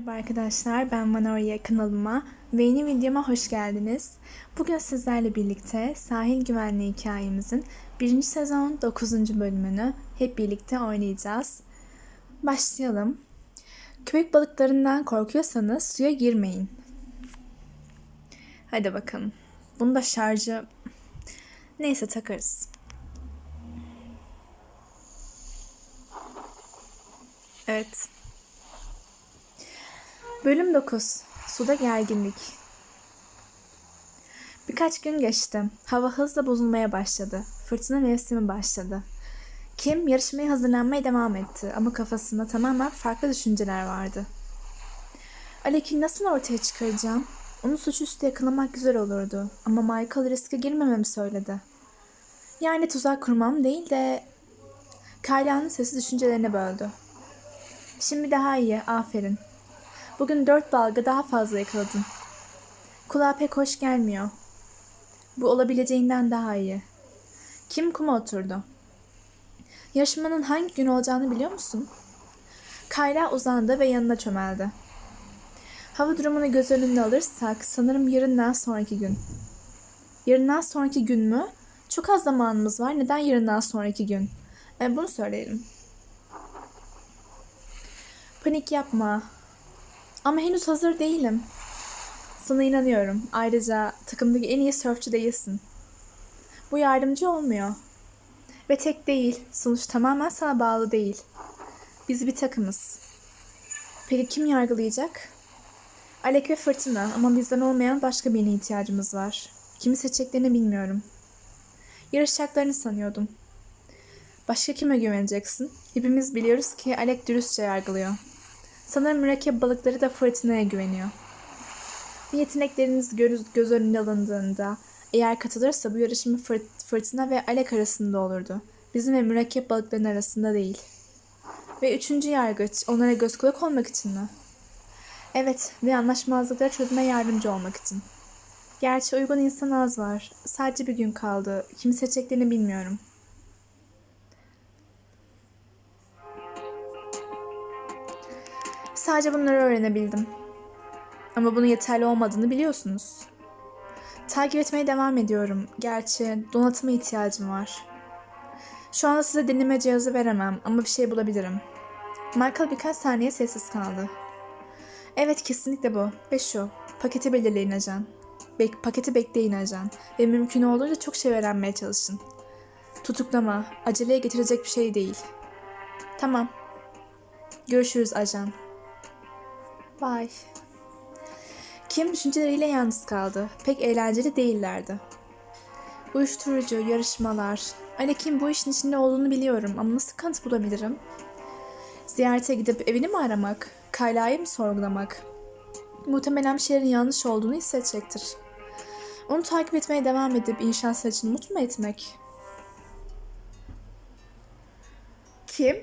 Merhaba arkadaşlar, ben Manolya kanalıma ve yeni videoma hoş geldiniz. Bugün sizlerle birlikte sahil güvenliği hikayemizin 1. sezon 9. bölümünü hep birlikte oynayacağız. Başlayalım. Köpek balıklarından korkuyorsanız suya girmeyin. Hadi bakalım. Bunu da şarjı neyse takarız. Evet. Bölüm 9. Suda gerginlik. Birkaç gün geçti. Hava hızla bozulmaya başladı. Fırtına mevsimi başladı. Kim yarışmaya hazırlanmaya devam etti ama kafasında tamamen farklı düşünceler vardı. Alek'i nasıl ortaya çıkaracağım? Onu suçüstü yakalamak güzel olurdu ama Michael riske girmememi söyledi. Yani tuzak kurmam değil de... Kayla'nın sesi düşüncelerine böldü. Şimdi daha iyi, aferin. Bugün dört dalga daha fazla yakaladın. Kulağa pek hoş gelmiyor. Bu olabileceğinden daha iyi. Kim kuma oturdu? Yarışmanın hangi gün olacağını biliyor musun? Kayra uzandı ve yanına çömeldi. Hava durumunu göz önünde alırsak sanırım yarından sonraki gün. Yarından sonraki gün mü? Çok az zamanımız var. Neden yarından sonraki gün? E, bunu söyleyelim. Panik yapma. Ama henüz hazır değilim. Sana inanıyorum. Ayrıca takımdaki en iyi sörfçü değilsin. Bu yardımcı olmuyor. Ve tek değil. Sonuç tamamen sana bağlı değil. Biz bir takımız. Peki kim yargılayacak? Alek ve Fırtına ama bizden olmayan başka birine ihtiyacımız var. Kimi seçeceklerini bilmiyorum. Yarışacaklarını sanıyordum. Başka kime güveneceksin? Hepimiz biliyoruz ki Alek dürüstçe yargılıyor. Sanırım mürekkep balıkları da fırtınaya güveniyor. Yetenekleriniz göz, göz önüne alındığında eğer katılırsa bu yarışma fırt, fırtına ve Alek arasında olurdu. Bizim ve mürekkep balıkların arasında değil. Ve üçüncü yargıç onlara göz kulak olmak için mi? Evet ve anlaşmazlıkları çözüme yardımcı olmak için. Gerçi uygun insan az var. Sadece bir gün kaldı. Kimi seçeceklerini bilmiyorum. Sadece bunları öğrenebildim. Ama bunun yeterli olmadığını biliyorsunuz. Takip etmeye devam ediyorum. Gerçi donatıma ihtiyacım var. Şu anda size dinleme cihazı veremem ama bir şey bulabilirim. Michael birkaç saniye sessiz kaldı. Evet kesinlikle bu. Ve şu. Paketi belirleyin ajan. Bek paketi bekleyin ajan. Ve mümkün olduğunca çok şey öğrenmeye çalışın. Tutuklama. Aceleye getirecek bir şey değil. Tamam. Görüşürüz ajan. Bye. Kim düşünceleriyle yalnız kaldı. Pek eğlenceli değillerdi. Uyuşturucu, yarışmalar. Ali Kim bu işin içinde olduğunu biliyorum ama nasıl kanıt bulabilirim? Ziyarete gidip evini mi aramak? Kayla'yı mı sorgulamak? Muhtemelen bir şeylerin yanlış olduğunu hissedecektir. Onu takip etmeye devam edip inşaat saçını mutlu mu etmek? Kim?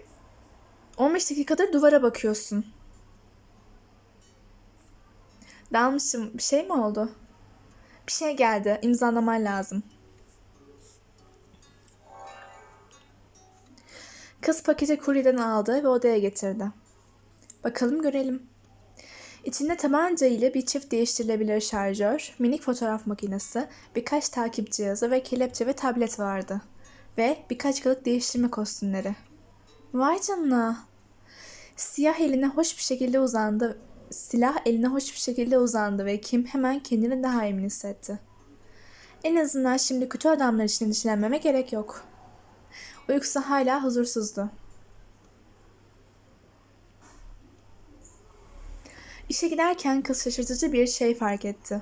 15 dakikadır duvara bakıyorsun. Dalmışım. Bir şey mi oldu? Bir şey geldi. İmzalaman lazım. Kız paketi kuryeden aldı ve odaya getirdi. Bakalım görelim. İçinde tabanca ile bir çift değiştirilebilir şarjör, minik fotoğraf makinesi, birkaç takip cihazı ve kelepçe ve tablet vardı. Ve birkaç kılık değiştirme kostümleri. Vay canına. Siyah eline hoş bir şekilde uzandı silah eline hoş bir şekilde uzandı ve Kim hemen kendini daha emin hissetti. En azından şimdi kötü adamlar için endişelenmeme gerek yok. Uykusu hala huzursuzdu. İşe giderken kız şaşırtıcı bir şey fark etti.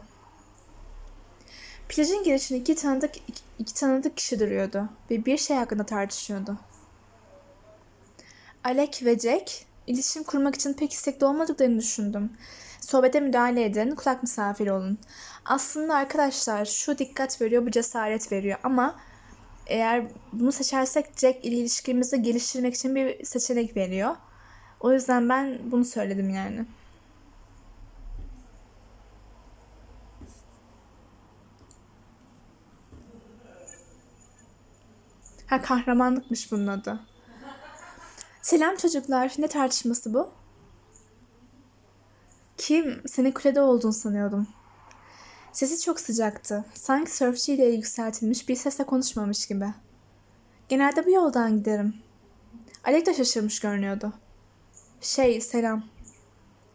Plajın girişinde iki tanıdık, iki, iki tanıdık kişi duruyordu ve bir şey hakkında tartışıyordu. Alec ve Jack İletişim kurmak için pek istekli olmadıklarını düşündüm. Sohbete müdahale edin, kulak misafiri olun. Aslında arkadaşlar şu dikkat veriyor, bu cesaret veriyor ama eğer bunu seçersek Jack ile ilişkimizi geliştirmek için bir seçenek veriyor. O yüzden ben bunu söyledim yani. Ha kahramanlıkmış bunun adı. Selam çocuklar. Ne tartışması bu? Kim? Senin kulede olduğunu sanıyordum. Sesi çok sıcaktı. Sanki sörfçü ile yükseltilmiş bir sesle konuşmamış gibi. Genelde bu yoldan giderim. Alek de şaşırmış görünüyordu. Şey, selam.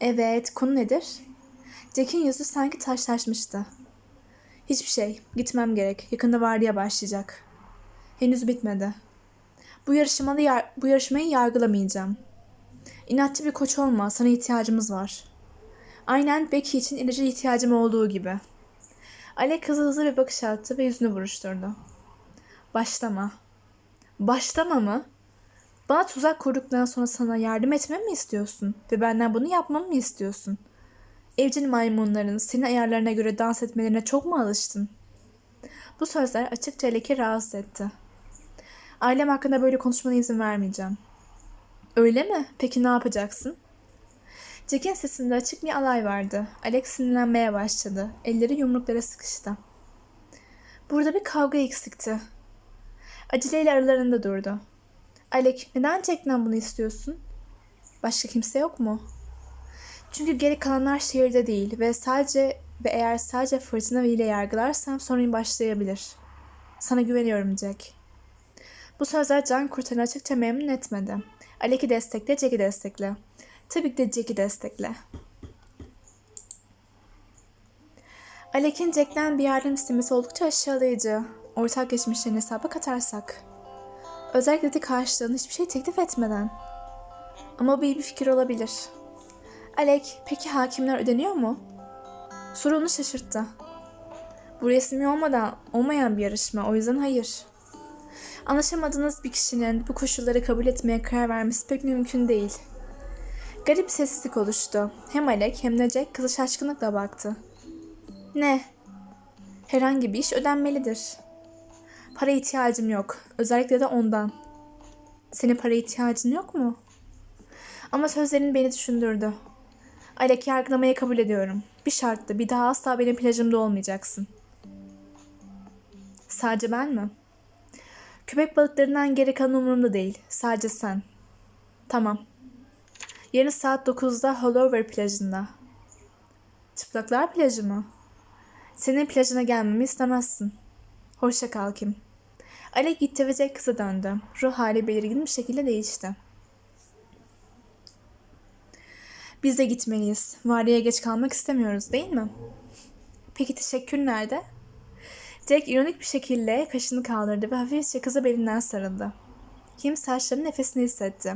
Evet, konu nedir? Jack'in yüzü sanki taşlaşmıştı. Hiçbir şey. Gitmem gerek. Yakında vardiya başlayacak. Henüz bitmedi. Bu yarışmayı, yar- bu yarışmayı yargılamayacağım. İnatçı bir koç olma. Sana ihtiyacımız var. Aynen Becky için ilacı ihtiyacım olduğu gibi. Alek kızı hızlı bir bakış attı ve yüzünü buruşturdu. Başlama. Başlama mı? Bana tuzak kurduktan sonra sana yardım etmemi mi istiyorsun? Ve benden bunu yapmamı mı istiyorsun? Evcil maymunların senin ayarlarına göre dans etmelerine çok mu alıştın? Bu sözler açıkça Alek'i rahatsız etti. Ailem hakkında böyle konuşmana izin vermeyeceğim. Öyle mi? Peki ne yapacaksın? Jack'in sesinde açık bir alay vardı. Alex sinirlenmeye başladı. Elleri yumruklara sıkıştı. Burada bir kavga eksikti. Aceleyle aralarında durdu. Alec, neden Jack'ten bunu istiyorsun? Başka kimse yok mu? Çünkü geri kalanlar şehirde değil ve sadece ve eğer sadece fırtına ile yargılarsam sorun başlayabilir. Sana güveniyorum Jack. Bu sözler can kurtaranı açıkça memnun etmedi. Alec'i destekle, Jack'i destekle. Tabii ki de Jack'i destekle. Alek'in Jack'ten bir yardım istemesi oldukça aşağılayıcı. Ortak geçmişlerini hesaba katarsak. Özellikle de karşılığında hiçbir şey teklif etmeden. Ama bu iyi bir fikir olabilir. Alek, peki hakimler ödeniyor mu? Soru onu şaşırttı. Bu resmi olmadan olmayan bir yarışma, o yüzden hayır. Anlaşamadığınız bir kişinin bu koşulları kabul etmeye karar vermesi pek mümkün değil. Garip sessizlik oluştu. Hem Alek hem de Jack kızı şaşkınlıkla baktı. Ne? Herhangi bir iş ödenmelidir. Para ihtiyacım yok. Özellikle de ondan. Senin para ihtiyacın yok mu? Ama sözlerin beni düşündürdü. Alek yargılamayı kabul ediyorum. Bir şartla bir daha asla benim plajımda olmayacaksın. Sadece ben mi? Köpek balıklarından geri kalan umurumda değil. Sadece sen. Tamam. Yarın saat 9'da Hollower plajında. Çıplaklar plajı mı? Senin plajına gelmemi istemezsin. Hoşça kal Kim. Alek gitti ve Jack kıza döndü. Ruh hali belirgin bir şekilde değişti. Biz de gitmeliyiz. Vardiyaya geç kalmak istemiyoruz değil mi? Peki teşekkür nerede? Jack ironik bir şekilde kaşını kaldırdı ve hafifçe kıza belinden sarıldı. Kim saçlarının nefesini hissetti.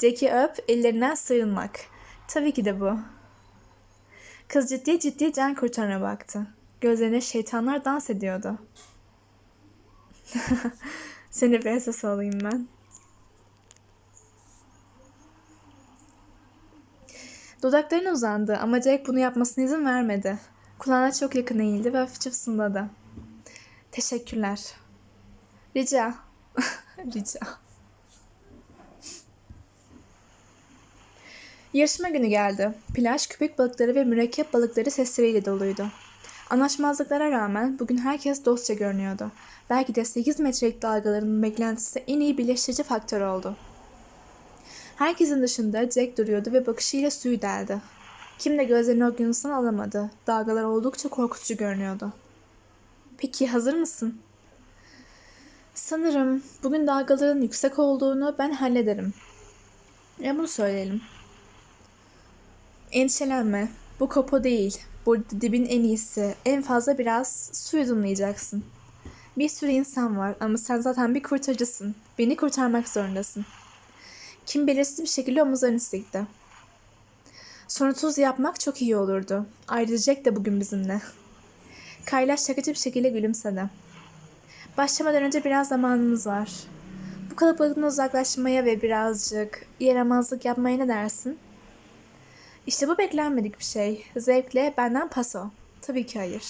Jack'i öp, ellerinden sığınmak. Tabii ki de bu. Kız ciddi ciddi can kurtarana baktı. Gözlerine şeytanlar dans ediyordu. Seni bir esas alayım ben. Dudaklarına uzandı ama Jack bunu yapmasına izin vermedi. Kulağına çok yakın eğildi ve hafifçe fısıldadı. Teşekkürler. Rica. Rica. Yarışma günü geldi. Plaj köpek balıkları ve mürekkep balıkları sesleriyle doluydu. Anlaşmazlıklara rağmen bugün herkes dostça görünüyordu. Belki de 8 metrelik dalgaların beklentisi en iyi birleştirici faktör oldu. Herkesin dışında Jack duruyordu ve bakışıyla suyu deldi. Kim de gözlerini okyanustan alamadı. Dalgalar oldukça korkutucu görünüyordu. Peki hazır mısın? Sanırım bugün dalgaların yüksek olduğunu ben hallederim. Ya bunu söyleyelim. Endişelenme. Bu kopo değil. Burada dibin en iyisi. En fazla biraz su yudumlayacaksın. Bir sürü insan var ama sen zaten bir kurtarıcısın. Beni kurtarmak zorundasın. Kim belirsiz bir şekilde omuzlarını silkti. Sonra tuz yapmak çok iyi olurdu. Ayrıca Jack de bugün bizimle. Kaylaş şakacı bir şekilde gülümsedi. Başlamadan önce biraz zamanımız var. Bu kalabalıktan uzaklaşmaya ve birazcık yaramazlık yapmaya ne dersin? İşte bu beklenmedik bir şey. Zevkle benden paso. Tabii ki hayır.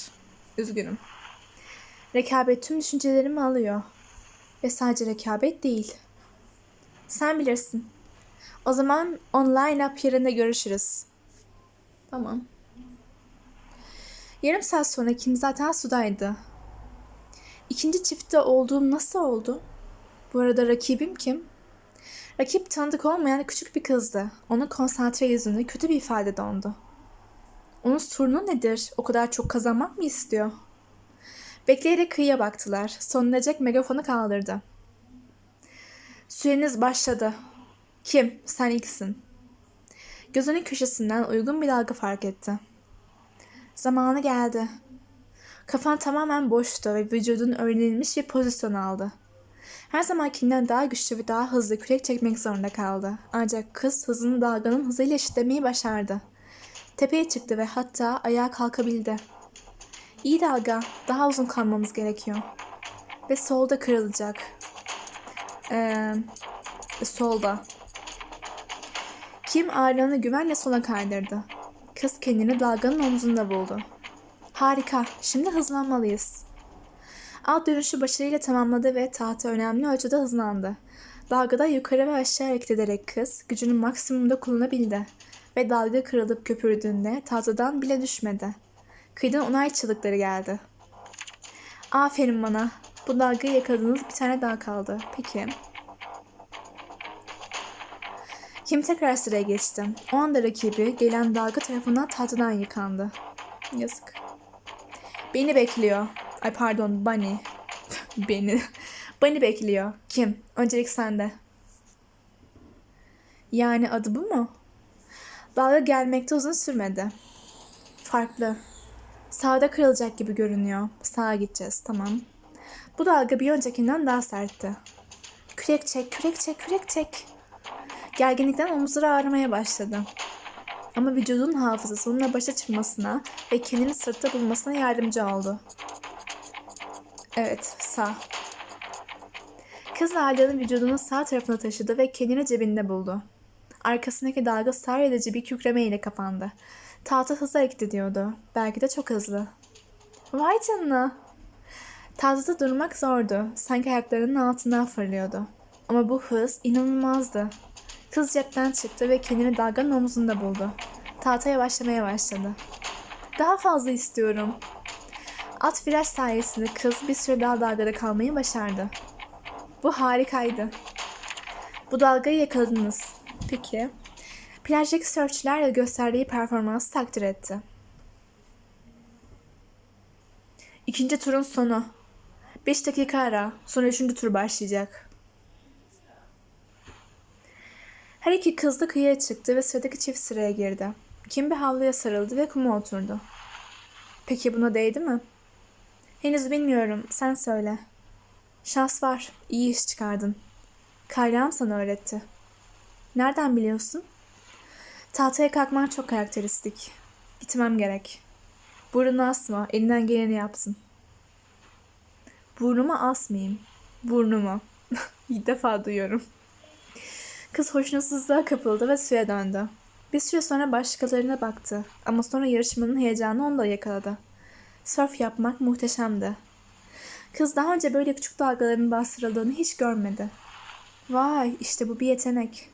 Üzgünüm. Rekabet tüm düşüncelerimi alıyor. Ve sadece rekabet değil. Sen bilirsin. O zaman online up yerinde görüşürüz. Tamam. Yarım saat sonra Kim zaten sudaydı. İkinci çiftte olduğum nasıl oldu? Bu arada rakibim kim? Rakip tanıdık olmayan küçük bir kızdı. Onun konsantre yüzünde kötü bir ifade dondu. Onun sorunu nedir? O kadar çok kazanmak mı istiyor? Bekleyerek kıyıya baktılar. Sonunda Jack megafonu kaldırdı. Süreniz başladı. Kim? Sen ilksin. Gözünün köşesinden uygun bir dalga fark etti. Zamanı geldi. Kafan tamamen boştu ve vücudun öğrenilmiş bir pozisyon aldı. Her zamankinden daha güçlü ve daha hızlı kürek çekmek zorunda kaldı. Ancak kız hızını dalganın hızıyla eşitlemeyi başardı. Tepeye çıktı ve hatta ayağa kalkabildi. İyi dalga, daha uzun kalmamız gerekiyor. Ve solda kırılacak. Ee, solda. Kim ağırlığını güvenle sola kaydırdı. Kız kendini dalganın omzunda buldu. Harika, şimdi hızlanmalıyız. Alt dönüşü başarıyla tamamladı ve tahta önemli ölçüde hızlandı. Dalgada yukarı ve aşağı hareket ederek kız gücünü maksimumda kullanabildi ve dalga kırılıp köpürdüğünde tahtadan bile düşmedi. Kıyıdan onay çığlıkları geldi. Aferin bana. Bu dalgayı yakaladığınız bir tane daha kaldı. Peki. Kim tekrar sıraya geçti. O anda rakibi gelen dalga tarafından tahtadan yıkandı. Yazık. Beni bekliyor. Ay pardon Bunny. Beni. Bunny bekliyor. Kim? Öncelik sende. Yani adı bu mu? Dalga gelmekte uzun sürmedi. Farklı. Sağda kırılacak gibi görünüyor. Sağa gideceğiz. Tamam. Bu dalga bir öncekinden daha sertti. Kürek çek, kürek çek, kürek çek. Gerginlikten omuzları ağrımaya başladı. Ama vücudun hafızası onunla başa çıkmasına ve kendini sırtta bulmasına yardımcı oldu. Evet, sağ. Kız ağırlığını vücudunun sağ tarafına taşıdı ve kendini cebinde buldu. Arkasındaki dalga sar edici bir kükreme ile kapandı. Tahta hızlı hareket ediyordu. Belki de çok hızlı. Vay canına! Tahtada durmak zordu. Sanki ayaklarının altından fırlıyordu. Ama bu hız inanılmazdı. Kız cepten çıktı ve kendini dalganın omuzunda buldu. Tahta yavaşlamaya başladı. Daha fazla istiyorum. At viraj sayesinde kız bir süre daha dalgada kalmayı başardı. Bu harikaydı. Bu dalgayı yakaladınız. Peki. Plajdaki sörfçülerle gösterdiği performansı takdir etti. İkinci turun sonu. 5 dakika ara. Sonra üçüncü tur başlayacak. Her iki kız da kıyıya çıktı ve sıradaki çift sıraya girdi. Kim bir havluya sarıldı ve kuma oturdu. Peki buna değdi mi? Henüz bilmiyorum. Sen söyle. Şans var. İyi iş çıkardın. Kayran sana öğretti. Nereden biliyorsun? Tahtaya kalkman çok karakteristik. Gitmem gerek. Burnunu asma. Elinden geleni yapsın. Burnumu asmayayım. Burnumu. İlk defa duyuyorum. Kız hoşnutsuzluğa kapıldı ve suya döndü. Bir süre sonra başkalarına baktı ama sonra yarışmanın heyecanı onu da yakaladı. Surf yapmak muhteşemdi. Kız daha önce böyle küçük dalgaların bastırıldığını hiç görmedi. Vay işte bu bir yetenek.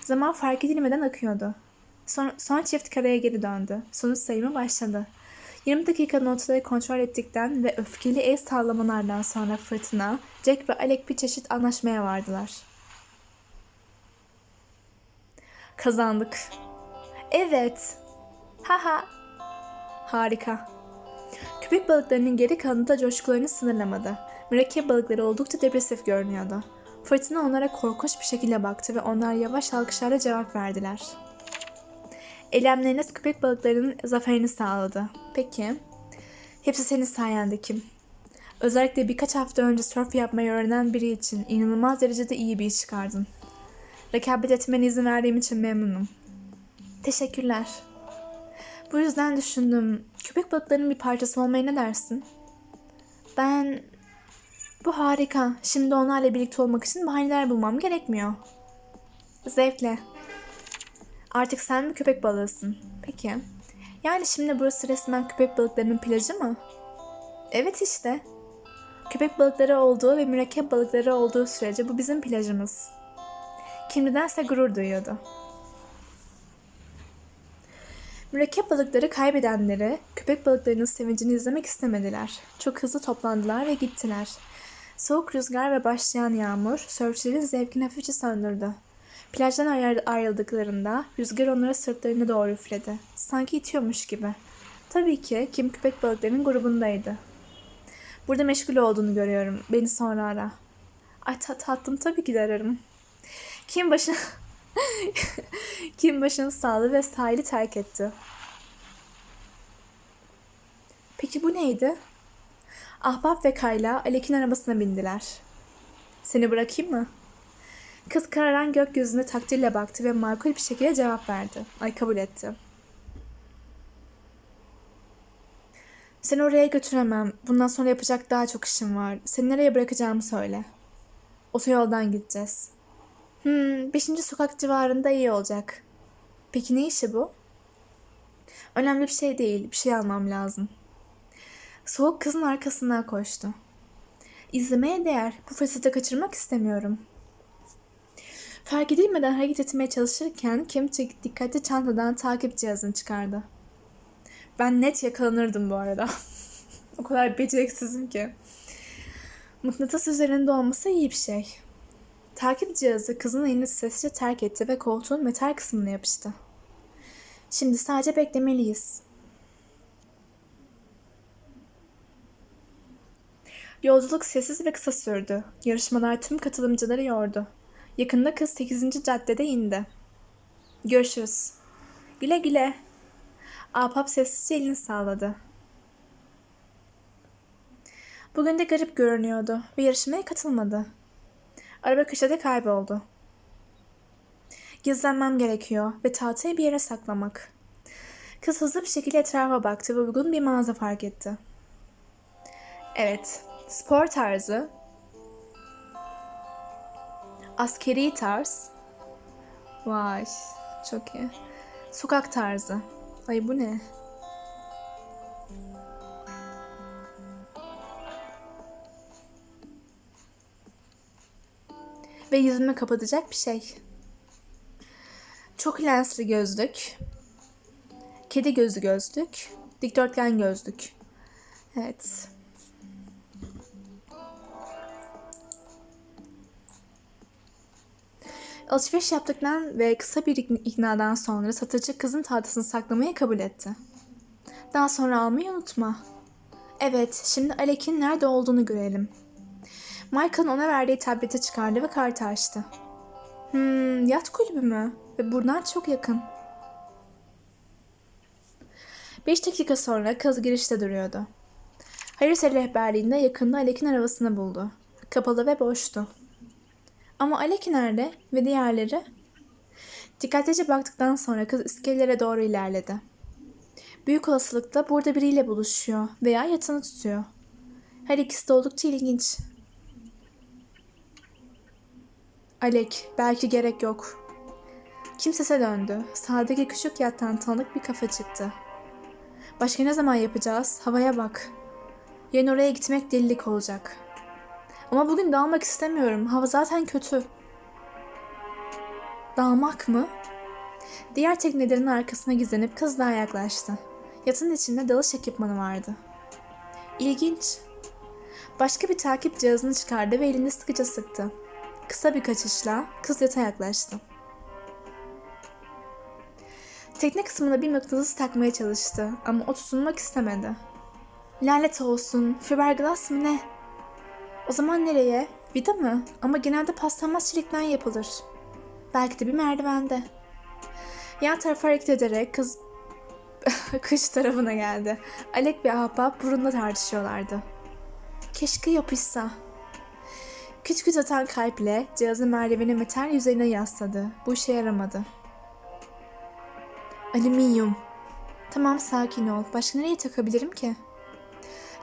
Zaman fark edilmeden akıyordu. Son, son çift kareye geri döndü. Sonuç sayımı başladı. 20 dakika notları kontrol ettikten ve öfkeli el sallamalardan sonra fırtına, Jack ve Alec bir çeşit anlaşmaya vardılar. Kazandık. Evet. Haha. Harika. Köpek balıklarının geri kalanı da coşkularını sınırlamadı. Mürekkep balıkları oldukça depresif görünüyordu. Fırtına onlara korkunç bir şekilde baktı ve onlar yavaş alkışlarla cevap verdiler. Eylemleriniz köpek balıklarının zaferini sağladı. Peki. Hepsi senin sayende Kim. Özellikle birkaç hafta önce surf yapmayı öğrenen biri için inanılmaz derecede iyi bir iş çıkardın. Rekabet etmene izin verdiğim için memnunum. Teşekkürler. Bu yüzden düşündüm. Köpek balıklarının bir parçası olmaya ne dersin? Ben... Bu harika. Şimdi onlarla birlikte olmak için bahaneler bulmam gerekmiyor. Zevkle. Artık sen bir köpek balığısın. Peki. Yani şimdi burası resmen köpek balıklarının plajı mı? Evet işte. Köpek balıkları olduğu ve mürekkep balıkları olduğu sürece bu bizim plajımız. Kim nedense gurur duyuyordu. Mürekkep balıkları kaybedenleri, köpek balıklarının sevincini izlemek istemediler. Çok hızlı toplandılar ve gittiler. Soğuk rüzgar ve başlayan yağmur, sörfçülerin zevkini hafifçe söndürdü. Plajdan ayrı- ayrıldıklarında rüzgar onlara sırtlarına doğru üfledi. Sanki itiyormuş gibi. Tabii ki Kim köpek balıklarının grubundaydı. Burada meşgul olduğunu görüyorum. Beni sonra ara. Ay ta- tatlım tabii ki de ararım. Kim başına... Kim başını sağladı ve sahili terk etti. Peki bu neydi? Ahbap ve Kayla Alek'in arabasına bindiler. Seni bırakayım mı? Kız kararan gökyüzüne takdirle baktı ve makul bir şekilde cevap verdi. Ay kabul etti. Seni oraya götüremem. Bundan sonra yapacak daha çok işim var. Seni nereye bırakacağımı söyle. Otoyoldan gideceğiz. Hmm, beşinci sokak civarında iyi olacak. Peki ne işi bu? Önemli bir şey değil. Bir şey almam lazım. Soğuk kızın arkasından koştu. İzlemeye değer. Bu fırsatı kaçırmak istemiyorum. Fark edilmeden hareket etmeye çalışırken Kim dikkatli çantadan takip cihazını çıkardı. Ben net yakalanırdım bu arada. o kadar beceriksizim ki. Mıknatıs üzerinde olması iyi bir şey. Takip cihazı kızın elini sessizce terk etti ve koltuğun metal kısmına yapıştı. Şimdi sadece beklemeliyiz. Yolculuk sessiz ve kısa sürdü. Yarışmalar tüm katılımcıları yordu. Yakında kız 8. caddede indi. Görüşürüz. Güle güle. Ahbap sessizce elini salladı. Bugün de garip görünüyordu ve yarışmaya katılmadı. Araba köşede kayboldu. Gizlenmem gerekiyor ve tahtayı bir yere saklamak. Kız hızlı bir şekilde etrafa baktı ve uygun bir mağaza fark etti. Evet, spor tarzı, askeri tarz, vay çok iyi, sokak tarzı. Ay bu ne? Ve yüzümü kapatacak bir şey. Çok lensli gözlük. Kedi gözü gözlük. Dikdörtgen gözlük. Evet. Alışveriş yaptıktan ve kısa bir ikn- iknadan sonra satıcı kızın tahtasını saklamayı kabul etti. Daha sonra almayı unutma. Evet, şimdi Alek'in nerede olduğunu görelim. Michael'ın ona verdiği tableti çıkardı ve kartı açtı. Hmm, yat kulübü mü? Ve buradan çok yakın. Beş dakika sonra kız girişte duruyordu. Harris rehberliğinde yakında Alek'in arabasını buldu. Kapalı ve boştu. Ama Alek nerede ve diğerleri? Dikkatlice baktıktan sonra kız iskelelere doğru ilerledi. Büyük olasılıkla burada biriyle buluşuyor veya yatını tutuyor. Her ikisi de oldukça ilginç. Alek, belki gerek yok. Kimsese döndü. Sağdaki küçük yattan tanıdık bir kafa çıktı. Başka ne zaman yapacağız? Havaya bak. Yarın oraya gitmek delilik olacak. Ama bugün dalmak istemiyorum. Hava zaten kötü. Dalmak mı? Diğer teknelerin arkasına gizlenip kız daha yaklaştı. Yatın içinde dalış ekipmanı vardı. İlginç. Başka bir takip cihazını çıkardı ve elini sıkıca sıktı. Kısa bir kaçışla kız yata yaklaştı. Tekne kısmına bir mıknatıs takmaya çalıştı ama o tutunmak istemedi. Lanet olsun, fiberglass mı ne? O zaman nereye? Vida mı? Ama genelde paslanmaz çelikten yapılır. Belki de bir merdivende. Yan tarafa hareket ederek kız kış tarafına geldi. Alek ve Ahbap burunla tartışıyorlardı. Keşke yapışsa. Küçük atan kalple cihazı merdivenin metal yüzeyine yasladı. Bu işe yaramadı. Alüminyum. Tamam sakin ol. Başka nereye takabilirim ki?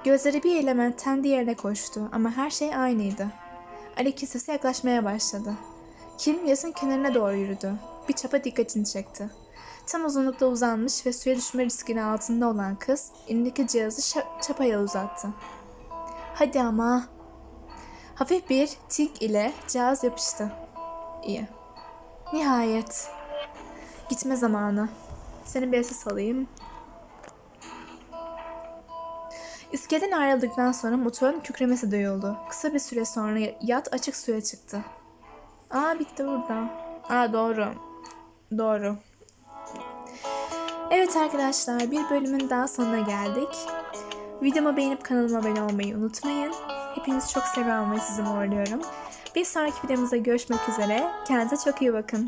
Gözleri bir elementten diğerine koştu ama her şey aynıydı. Ali kisesi yaklaşmaya başladı. Kim yasın kenarına doğru yürüdü. Bir çapa dikkatini çekti. Tam uzunlukta uzanmış ve suya düşme riskinin altında olan kız elindeki cihazı şa- çapaya uzattı. Hadi ama. Hafif bir tik ile cihaz yapıştı. İyi. Nihayet. Gitme zamanı. Seni bir esas alayım. İskeleden ayrıldıktan sonra motorun kükremesi duyuldu. Kısa bir süre sonra yat açık suya çıktı. Aa bitti burada. Aa doğru. Doğru. Evet arkadaşlar bir bölümün daha sonuna geldik. Videomu beğenip kanalıma abone olmayı unutmayın. Hepinizi çok seviyorum ve sizi uğurluyorum. Bir sonraki videomuzda görüşmek üzere. Kendinize çok iyi bakın.